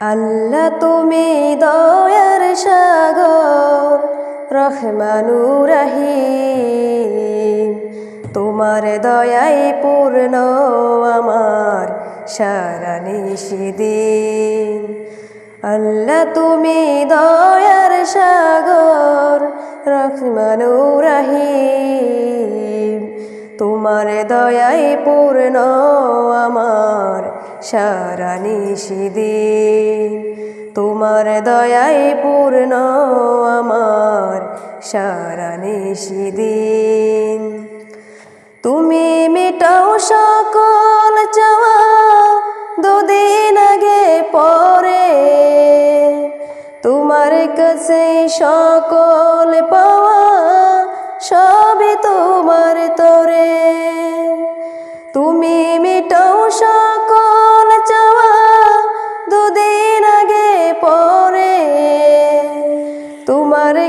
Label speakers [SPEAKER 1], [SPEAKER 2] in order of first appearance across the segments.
[SPEAKER 1] আল্লাহ তুমি দয়ার সাগর রহমানু রহিম তোমার দয়াই পূর্ণ আমার সারা নিষিদিন আল্লাহ তুমি দয়ার সাগর রহমানু রহিম তোমার দয়াই পূর্ণ সারা নিষিদিন তোমার দয়াই পূর্ণ আমার সারা নিষিদিন তুমি মেটাও সকল চাওয়া দুদিন আগে পরে। তোমার কাছে সকল পাওয়া সবই তোমার তরে।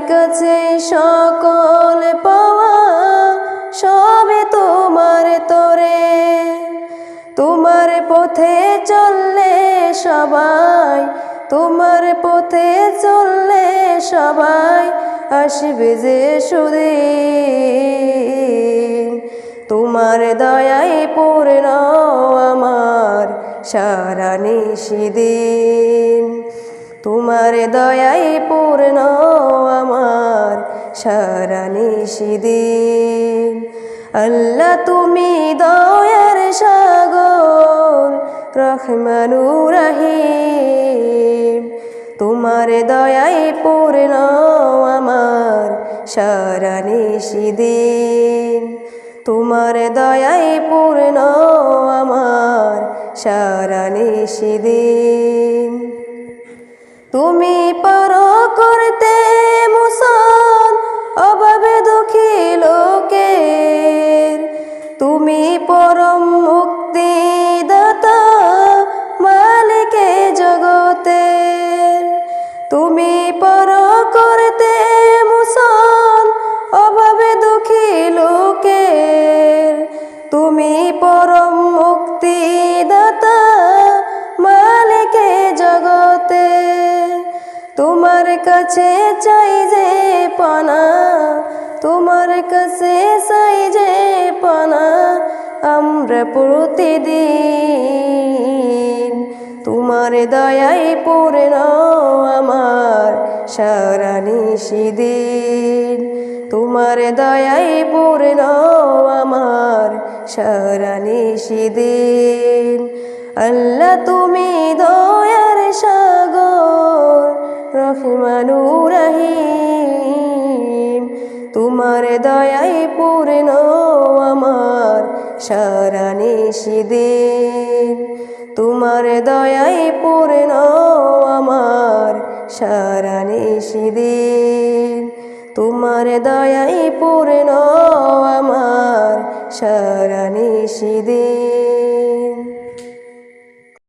[SPEAKER 1] কাছে সকল পাওয়া সবে তোমার তরে। তোমার পথে চললে সবাই, তোমার পথে চললে সবাই আসবে যে সুদিন। তোমার দয়াই পূর্ণ আমার সারা নিষিদিন তোমার দয়াই পূর্ণ সারা নিষিদিন আল্লাহ তুমি দয়ার সাগর, রহমানু রহিম। তোমার দয়াই পূর্ণ আমার সারা নিষিদিন তোমার দয়াই পূর্ণ আমার সারা নিষিদিন তুমি পার করতে পরম মুক্তি দাতা মালিকে জগতের। তুমি পর করতে মুসল, অভাবে দুঃখী লোকের। তুমি পরম মুক্তি দাতা মালিকে জগতে তোমার কাছে চাই যে পানা, তোমার কাছে চাই যে পানা আমরা প্রতিদিন তোমার দয়াই পূর্ণ আমার সারা নিষিদিন তোমার দয়াই পূর্ণ আমার সারা নিষিদিন আল্লাহ, তুমি দয়ার সাগর, রহমানু রহিম। তোমার দয়াই পূর্ণ আমার সারা নিশিদিন তোমার দয়াই পূর্ণ আমার সারা নিশিদিন তোমার দয়াই পূর্ণ আমার সারা নিষিদিন